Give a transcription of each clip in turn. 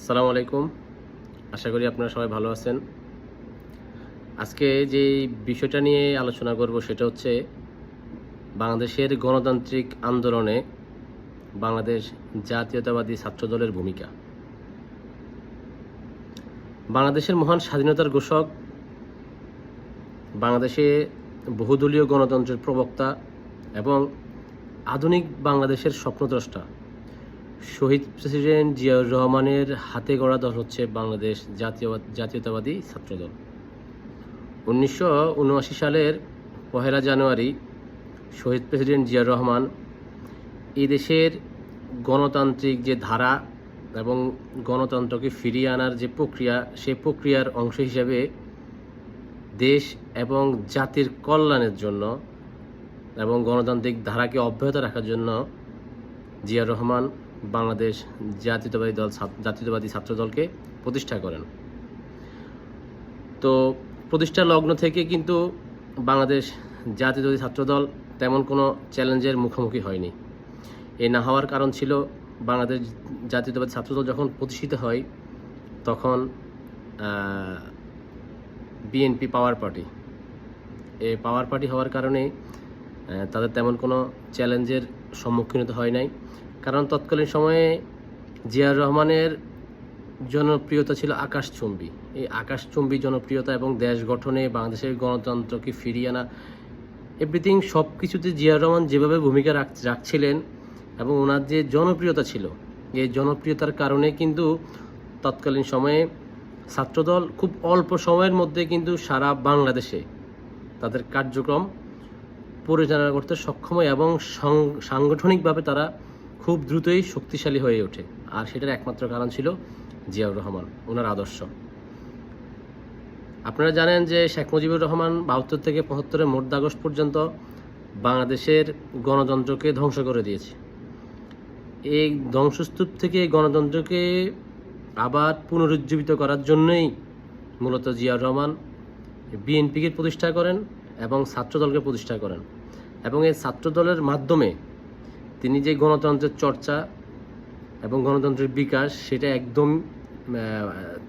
আসসালামু আলাইকুম। আশা করি আপনারা সবাই ভালো আছেন। আজকে যে বিষয়টা নিয়ে আলোচনা করব সেটা হচ্ছে বাংলাদেশের গণতান্ত্রিক আন্দোলনে বাংলাদেশ জাতীয়তাবাদী ছাত্রদলের ভূমিকা। বাংলাদেশের মহান স্বাধীনতার ঘোষক, বাংলাদেশে বহুদলীয় গণতন্ত্রের প্রবক্তা এবং আধুনিক বাংলাদেশের স্বপ্নদ্রষ্টা শহীদ প্রেসিডেন্ট জিয়াউর রহমানের হাতে গড়া দল হচ্ছে বাংলাদেশ জাতীয় জাতীয়তাবাদী ছাত্রদল। উনিশশো উনআশি সালের পহেলা জানুয়ারি শহীদ প্রেসিডেন্ট জিয়াউর রহমান এই দেশের গণতান্ত্রিক যে ধারা এবং গণতন্ত্রকে ফিরিয়ে আনার যে প্রক্রিয়া সেই প্রক্রিয়ার অংশ হিসেবে দেশ এবং জাতির কল্যাণের জন্য এবং গণতান্ত্রিক ধারাকে অব্যাহত রাখার জন্য জিয়া রহমান বাংলাদেশ জাতীয়তাবাদী দল ছাত্র- জাতীয়তাবাদী ছাত্র দলকে প্রতিষ্ঠা করেন। তো প্রতিষ্ঠা লগ্ন থেকে কিন্তু বাংলাদেশ জাতীয়তাবাদী ছাত্রদল তেমন কোনো চ্যালেঞ্জের মুখোমুখি হয়নি। এ না হওয়ার কারণ ছিল বাংলাদেশ জাতীয়তাবাদী ছাত্রদল যখন প্রতিষ্ঠিত হয়, তখন বিএনপি পাওয়ার পার্টি। এ পাওয়ার পার্টি হওয়ার কারণে তাদের তেমন কোনো চ্যালেঞ্জের সম্মুখীন হতে হয় নাই। কারণ তৎকালীন সময়ে জিয়াউর রহমানের জনপ্রিয়তা ছিল আকাশচুম্বী। এই আকাশচুম্বী জনপ্রিয়তা এবং দেশ গঠনে বাংলাদেশের গণতন্ত্রকে ফিরিয়ে আনা এভরিথিং সব কিছুতে জিয়াউর রহমান যেভাবে ভূমিকা রাখ, রাখছিলেন এবং ওনার যে জনপ্রিয়তা ছিল, এই জনপ্রিয়তার কারণে কিন্তু তৎকালীন সময়ে ছাত্রদল খুব অল্প সময়ের মধ্যে কিন্তু সারা বাংলাদেশে তাদের কার্যক্রম পরিচালনা করতে সক্ষম এবং সাংগঠনিকভাবে তারা খুব দ্রুতই শক্তিশালী হয়ে ওঠে। আর সেটার একমাত্র কারণ ছিল জিয়াউর রহমান, ওনার আদর্শ। আপনারা জানেন যে শেখ মুজিবুর রহমান বাহাত্তর থেকে পঁচাত্তরের মোট আগস্ট পর্যন্ত বাংলাদেশের গণতন্ত্রকে ধ্বংস করে দিয়েছে। এই ধ্বংসস্তূপ থেকে গণতন্ত্রকে আবার পুনরুজ্জীবিত করার জন্যই মূলত জিয়াউর রহমান বিএনপিকে প্রতিষ্ঠা করেন এবং ছাত্রদলকে প্রতিষ্ঠা করেন। এবং এই ছাত্রদলের মাধ্যমে তিনি যে গণতন্ত্রের চর্চা এবং গণতন্ত্রের বিকাশ, সেটা একদম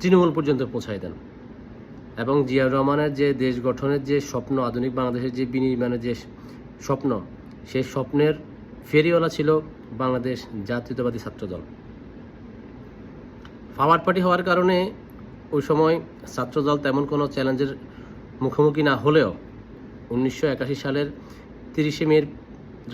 তৃণমূল পর্যন্ত পৌঁছায় দেন। এবং জিয়াউর রহমানের যে দেশ গঠনের যে স্বপ্ন, আধুনিক বাংলাদেশের যে বিনির্মাণের যে স্বপ্ন, সেই স্বপ্নের ফেরিওয়ালা ছিল বাংলাদেশ জাতীয়তাবাদী ছাত্রদল। পাওয়ার পার্টি হওয়ার কারণে ওই সময় ছাত্রদল তেমন কোনো চ্যালেঞ্জের মুখোমুখি না হলেও উনিশশো একাশি সালের তিরিশে মের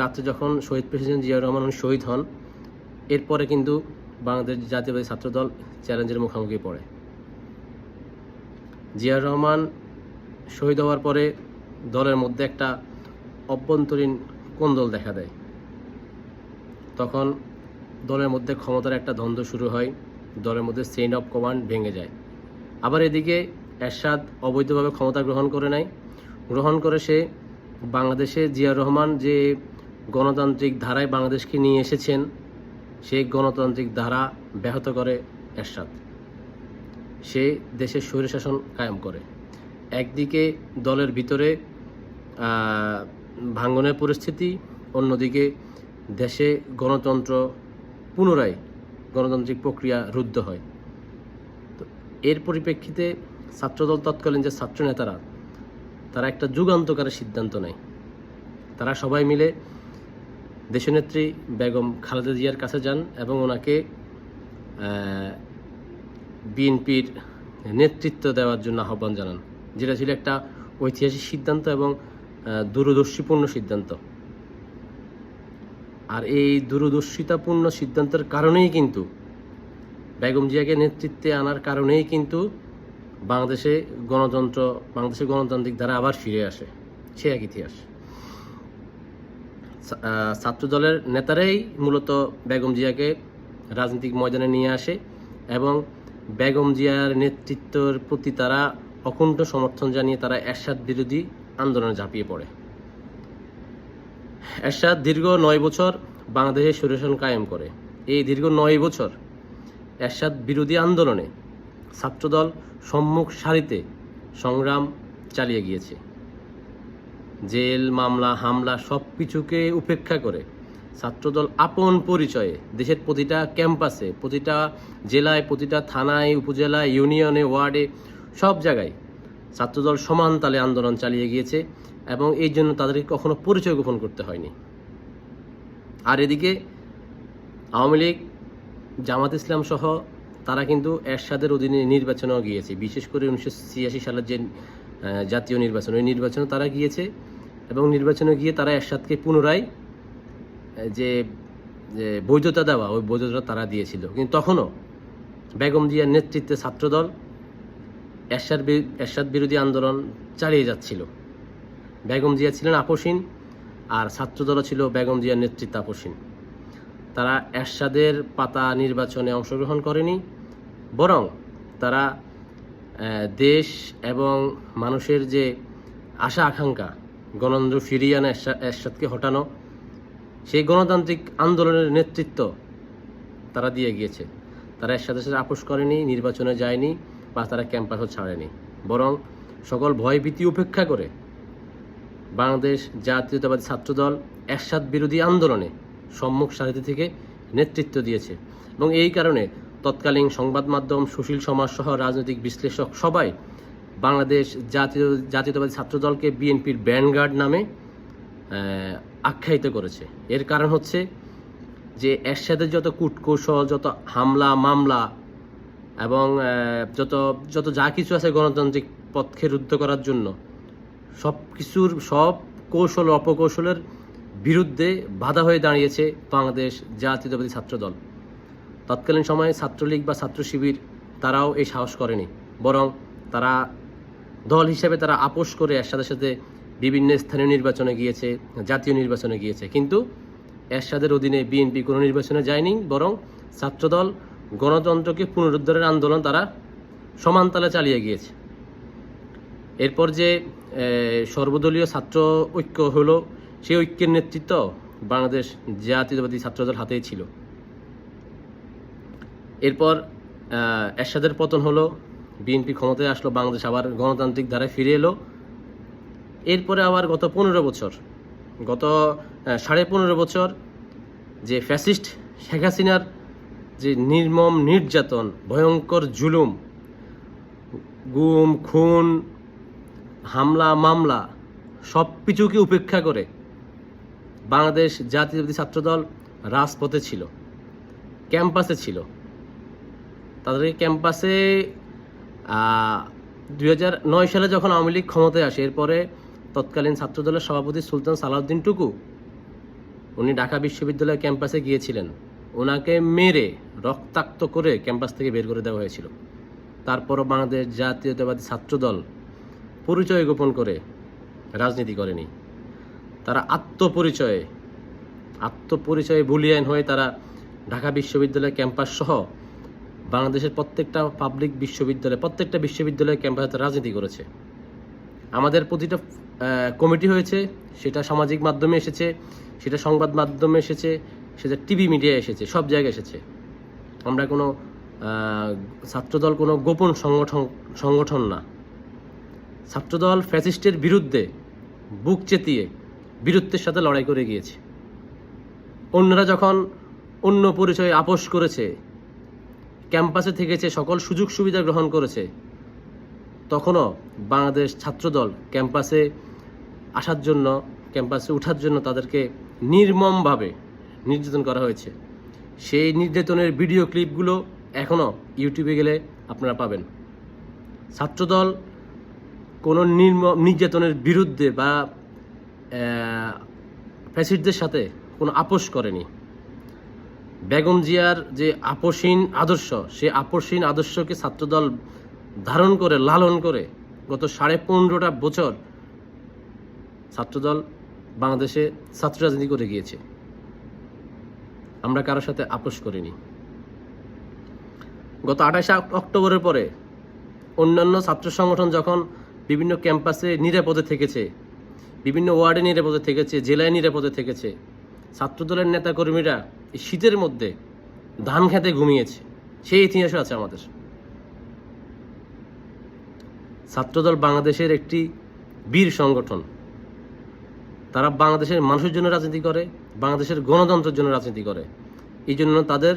রাত্রে যখন শহীদ প্রেসিডেন্ট জিয়াউর রহমান শহীদ হন, এরপরে কিন্তু বাংলাদেশ জাতীয়বাদী ছাত্রদল চ্যালেঞ্জের মুখোমুখি পড়ে। জিয়াউর রহমান শহীদ হওয়ার পরে দলের মধ্যে একটা অভ্যন্তরীণ কোন্দল দেখা দেয়। তখন দলের মধ্যে ক্ষমতার একটা দ্বন্দ্ব শুরু হয়, দলের মধ্যে চেইন অফ কমান্ড ভেঙে যায়। আবার এদিকে এরশাদ অবৈধভাবে ক্ষমতা গ্রহণ করে নেয় গ্রহণ করে সে বাংলাদেশে জিয়াউর রহমান যে গণতান্ত্রিক ধারায় বাংলাদেশকে নিয়ে এসেছেন সেই গণতান্ত্রিক ধারা ব্যাহত করে এরশাদ। সে দেশের স্বৈরশাসন কায়েম করে। একদিকে দলের ভিতরে ভাঙ্গনের পরিস্থিতি, অন্যদিকে দেশে গণতন্ত্র পুনরায় গণতান্ত্রিক প্রক্রিয়া রুদ্ধ হয়। তো এর পরিপ্রেক্ষিতে ছাত্রদল তৎকালীন যে ছাত্র নেতারা তারা একটা যুগান্তকারের সিদ্ধান্ত নেয়। তারা সবাই মিলে দেশনেত্রী বেগম খালেদা জিয়ার কাছে যান এবং ওনাকে বিএনপির নেতৃত্ব দেওয়ার জন্য আহ্বান জানান, যেটা ছিল একটা ঐতিহাসিক সিদ্ধান্ত এবং দূরদর্শীপূর্ণ সিদ্ধান্ত। আর এই দূরদর্শিতাপূর্ণ সিদ্ধান্তের কারণেই কিন্তু, বেগম জিয়াকে নেতৃত্বে আনার কারণেই কিন্তু বাংলাদেশে গণতন্ত্র, বাংলাদেশের গণতান্ত্রিক ধারা আবার ফিরে আসে। সে এক ইতিহাস। ছা- আহ, ছাত্রদলের নেতারাই মূলত বেগম জিয়াকে রাজনৈতিক ময়দানে নিয়ে আসে এবং বেগম জিয়ার নেতৃত্বের প্রতি তারা অকুণ্ঠ সমর্থন জানিয়ে তারা এরশাদ বিরোধী আন্দোলনে ঝাঁপিয়ে পড়ে। এরশাদ দীর্ঘ নয় বছর বাংলাদেশে সুরেশন কায়েম করে। এই দীর্ঘ নয় বছর এরশাদ বিরোধী আন্দোলনে ছাত্রদল সম্মুখ সারিতে সংগ্রাম চালিয়ে গিয়েছে। জেল, মামলা, হামলা সব কিছুকে উপেক্ষা করে। ছাত্রদল আপন পরিচয়ে দেশের প্রতিটা ক্যাম্পাসে, প্রতিটা জেলায়, প্রতিটা থানায়, উপজেলায়, ইউনিয়নে, ওয়ার্ডে, সব জায়গায় ছাত্রদল সমান তালে আন্দোলন চালিয়ে গিয়েছে এবং এই জন্য তাদেরকে কখনো পরিচয় গোপন করতে হয়নি। আর এদিকে আওয়ামী লীগ, জামাত ইসলাম সহ তারা কিন্তু এরশাদের অধীনে নির্বাচনেও গিয়েছে। বিশেষ করে উনিশশো ছিয়াশি সালের যে জাতীয় নির্বাচন, ওই নির্বাচনে তারা গিয়েছে। এবং নির্বাচনে গিয়ে তারা এরশাদকে পুনরায় যে বৈধতা দেওয়া, ওই বৈধতা তারা দিয়েছিল। কিন্তু তখনও বেগম জিয়ার নেতৃত্বে ছাত্রদল এরশাদ এরশাদ বিরোধী আন্দোলন চালিয়ে যাচ্ছিল। বেগম জিয়া ছিলেন আপসীন আর ছাত্রদলও ছিল বেগম জিয়ার নেতৃত্বে আপসীন। তারা এরশাদের পাতা নির্বাচনে অংশগ্রহণ করেনি, বরং তারা দেশ এবং মানুষের যে আশা আকাঙ্ক্ষা গণতন্ত্র ফিরিয়ে আনা এরশা- এরশাদকে হটানো, সেই গণতান্ত্রিক আন্দোলনের নেতৃত্ব তারা দিয়ে গিয়েছে। তারা এরশাদের সাথে আপোষ করেনি, নির্বাচনে যায়নি বা তারা ক্যাম্পাসও ছাড়েনি। বরং সকল ভয়ভীতি উপেক্ষা করে বাংলাদেশ জাতীয়তাবাদী ছাত্রদল এরশাদ বিরোধী আন্দোলনে সম্মুখ সারিতে থেকে নেতৃত্ব দিয়েছে। এবং এই কারণে তৎকালীন সংবাদ মাধ্যম সুশীল সমাজ সহ রাজনৈতিক বিশ্লেষক সবাই বাংলাদেশ জাতীয় জাতীয়তাবাদী ছাত্রদলকে বিএনপির ব্যানগার্ড নামে আখ্যায়িত করেছে। এর কারণ হচ্ছে যে এরশাদের যত কূটকৌশল, যত হামলা, মামলা এবং যত যত যা কিছু আছে গণতান্ত্রিক পথকে রুদ্ধ করার জন্য সব কিছুর সব কৌশল অপকৌশলের বিরুদ্ধে বাধা হয়ে দাঁড়িয়েছে বাংলাদেশ জাতীয়তাবাদী ছাত্রদল। তৎকালীন সময়ে ছাত্রলীগ বা ছাত্র শিবির তারাও এই সাহস করেনি, বরং তারা দল হিসেবে তারা আপোষ করে এরশাদের সাথে বিভিন্ন স্থানীয় নির্বাচনে গিয়েছে, জাতীয় নির্বাচনে গিয়েছে। কিন্তু এরশাদের অধীনে বিএনপি কোনো নির্বাচনে যায়নি, বরং ছাত্রদল গণতন্ত্রকে পুনরুদ্ধারের আন্দোলন তারা সমানতালে চালিয়ে গিয়েছে। এরপর যে সর্বদলীয় ছাত্র ঐক্য হলো, সেই ঐক্যের নেতৃত্ব বাংলাদেশ জাতীয়তাবাদী ছাত্রদল হাতেই ছিল। এরপর এরশাদের পতন হলো বিএনপি ক্ষমতায় আসলো, বাংলাদেশ আবার গণতান্ত্রিক ধারায় ফিরে এলো। এরপরে আবার গত পনেরো বছর, গত সাড়ে পনেরো বছর যে ফ্যাসিস্ট শেখ হাসিনার যে নির্মম নির্যাতন, ভয়ঙ্কর জুলুম, গুম, খুন, হামলা, মামলা সব কিছুকে উপেক্ষা করে বাংলাদেশ জাতীয়তাবাদী ছাত্রদল রাজপথে ছিল, ক্যাম্পাসে ছিল। তাদের ক্যাম্পাসে দুই নয় সালে যখন আওয়ামী লীগ ক্ষমতায় আসে, এরপরে তৎকালীন ছাত্রদলের সভাপতি সুলতান সালাউদ্দিন টুকু উনি ঢাকা বিশ্ববিদ্যালয় ক্যাম্পাসে গিয়েছিলেন। ওনাকে মেরে, রক্তাক্ত করে ক্যাম্পাস থেকে বের করে দেওয়া হয়েছিল। তারপরও বাংলাদেশ জাতীয়তাবাদী ছাত্রদল পরিচয় গোপন করে রাজনীতি করেনি। তারা আত্মপরিচয়ে আত্মপরিচয়ে বুলিয়ান হয়ে তারা ঢাকা বিশ্ববিদ্যালয় ক্যাম্পাস সহ বাংলাদেশের প্রত্যেকটা পাবলিক বিশ্ববিদ্যালয়, প্রত্যেকটা বিশ্ববিদ্যালয় ক্যাম্পাসে রাজনীতি করেছে। আমাদের প্রতিটা কমিটি হয়েছে, সেটা সামাজিক মাধ্যমে এসেছে, সেটা সংবাদ মাধ্যমে এসেছে, সেটা টিভি মিডিয়ায় এসেছে, সব জায়গায় এসেছে। আমরা কোনো ছাত্রদল, কোনো গোপন সংগঠন সংগঠন না। ছাত্রদল ফ্যাসিস্টের বিরুদ্ধে বুক চেতিয়ে বীরত্বের সাথে লড়াই করে গিয়েছে। অন্যরা যখন অন্য পরিচয়ে আপোষ করেছে ক্যাম্পাসে থেকেছে, সকল সুযোগ সুবিধা গ্রহণ করেছে। তখনও বাংলাদেশ ছাত্রদল ক্যাম্পাসে আসার জন্য, ক্যাম্পাসে ওঠার জন্য তাদেরকে নির্মমভাবে নির্যাতন করা হয়েছে। সেই নির্যাতনের ভিডিও ক্লিপগুলো এখনও ইউটিউবে গেলে আপনারা পাবেন। ছাত্রদল কোনো নির্ম, নির্যাতনের বিরুদ্ধে বা ফ্যাসিডদের সাথে কোনো আপোষ করেনি। বেগম জিয়ার যে আপোষহীন আদর্শ, সে আপোষহীন আদর্শকে ছাত্রদল ধারণ করে, লালন করে গত সাড়ে পনেরোটা বছর ছাত্রদল বাংলাদেশে ছাত্র রাজনীতি করে গিয়েছে। আমরা কারোর সাথে আপোষ করিনি। গত আঠাশে অক্টোবরের পরে অন্যান্য ছাত্র সংগঠন যখন বিভিন্ন ক্যাম্পাসে নিরাপদে থেকেছে, বিভিন্ন ওয়ার্ডে নিরাপদে থেকেছে, জেলায় নিরাপদে থেকেছে, ছাত্রদলের নেতাকর্মীরা শীতের মধ্যে ধান খেতে ঘুমিয়েছে। সেই ইতিহাসও আছে আমাদের। ছাত্রদল বাংলাদেশের একটি বীর সংগঠন। তারা বাংলাদেশের মানুষের জন্য রাজনীতি করে, বাংলাদেশের গণতন্ত্রের জন্য রাজনীতি করে। এই জন্য তাদের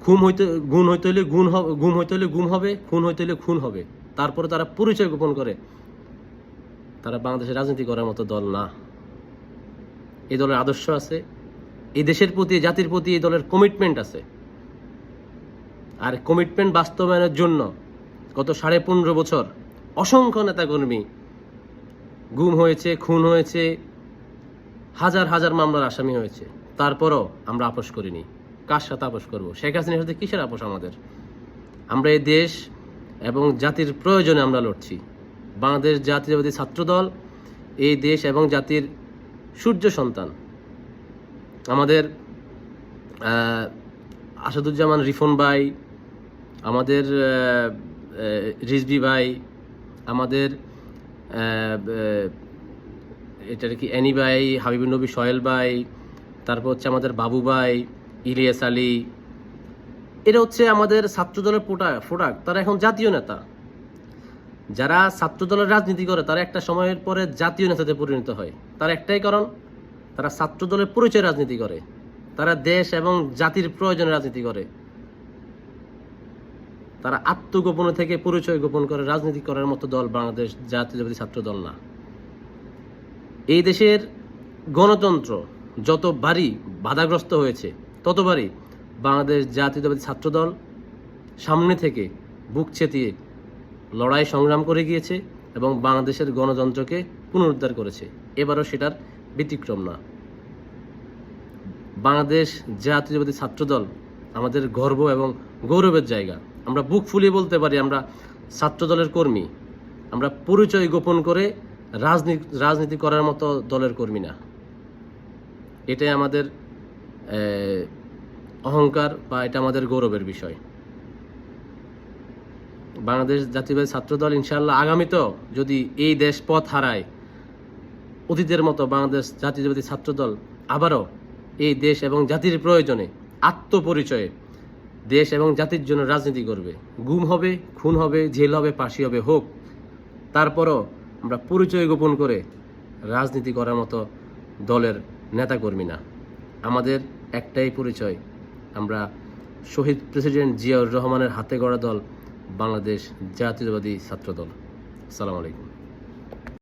খুন হইতে, গুণ হইতে হলে গুণ হবে গুম হইতে হলে গুম হবে, খুন হইতে হলে খুন হবে। তারপরে তারা পরিচয় গোপন করে। তারা বাংলাদেশের রাজনীতি করার মতো দল না। এই দলের আদর্শ আছে। এই দেশের প্রতি জাতির প্রতি এই দলের কমিটমেন্ট আছে। আর কমিটমেন্ট বাস্তবায়নের জন্য গত সাড়ে পনেরো বছর অসংখ্য নেতাকর্মী গুম হয়েছে, খুন হয়েছে, হাজার হাজার মামলার আসামি হয়েছে। তারপরও আমরা আপোষ করিনি। কার সাথে আপোষ করব? শেখ হাসিনার সাথে কিসের আপোষ আমাদের? আমরা এই দেশ এবং জাতির প্রয়োজনে আমরা লড়ছি। বাংলাদেশ জাতীয়বাদী ছাত্রদল, এই দেশ এবং জাতির সূর্য সন্তান। আমাদের আসাদুজ্জামান রিফন ভাই আমাদের আহ, ভাই আমাদের এটার কি অ্যানি ভাই হাবিবুর নবী সোহেল ভাই তারপর হচ্ছে আমাদের বাবু ভাই ইলিয়াস আলী এটা হচ্ছে আমাদের ছাত্রদলের প্রোডাক্ট প্রোডাক্ট তারা এখন জাতীয় নেতা। যারা ছাত্রদলের রাজনীতি করে তারা একটা সময়ের পরে জাতীয় নেতাতে পরিণত হয়। তার একটাই কারণ তারা ছাত্রদলের পরিচয় রাজনীতি করে। তারা দেশ এবং জাতির প্রয়োজনে রাজনীতি করে। তারা আত্মগোপনে থেকে পরিচয় গোপন করে, রাজনীতি করার মতো দল বাংলাদেশ জাতীয়তাবাদী ছাত্র দল না। এই দেশের গণতন্ত্র যতবারই বাধাগ্রস্ত হয়েছে ততবারই বাংলাদেশ জাতীয়তাবাদী ছাত্রদল সামনে থেকে বুক চেতিয়ে লড়াই সংগ্রাম করে গিয়েছে এবং বাংলাদেশের গণতন্ত্রকে পুনরুদ্ধার করেছে। এবারও সেটার ব্যতিক্রম না। বাংলাদেশ জাতীয়তাবাদী ছাত্রদল আমাদের গর্ব এবং গৌরবের জায়গা। আমরা বুক ফুলিয়ে বলতে পারি, আমরা ছাত্রদলের কর্মী। আমরা পরিচয় গোপন করে রাজনীতি রাজনীতি করার মতো দলের কর্মী না। এটাই আমাদের অহংকার বা এটা আমাদের গৌরবের বিষয়। বাংলাদেশ জাতীয়বাদী ছাত্রদল ইনশাল্লাহ আগামীতেও যদি এই দেশ পথ হারায় অতীতের মতো বাংলাদেশ জাতীয়তাবাদী ছাত্রদল আবারও এই দেশ এবং জাতির প্রয়োজনে আত্মপরিচয়ে দেশ এবং জাতির জন্য রাজনীতি করবে। গুম হবে, খুন হবে, জেল হবে পাশি হবে, হোক। তারপরও আমরা পরিচয় গোপন করে রাজনীতি করার মতো দলের নেতাকর্মী না। আমাদের একটাই পরিচয়, আমরা শহীদ প্রেসিডেন্ট জিয়াউর রহমানের হাতে গড়া দল বাংলাদেশ জাতীয়তাবাদী ছাত্রদল। আসসালামু আলাইকুম।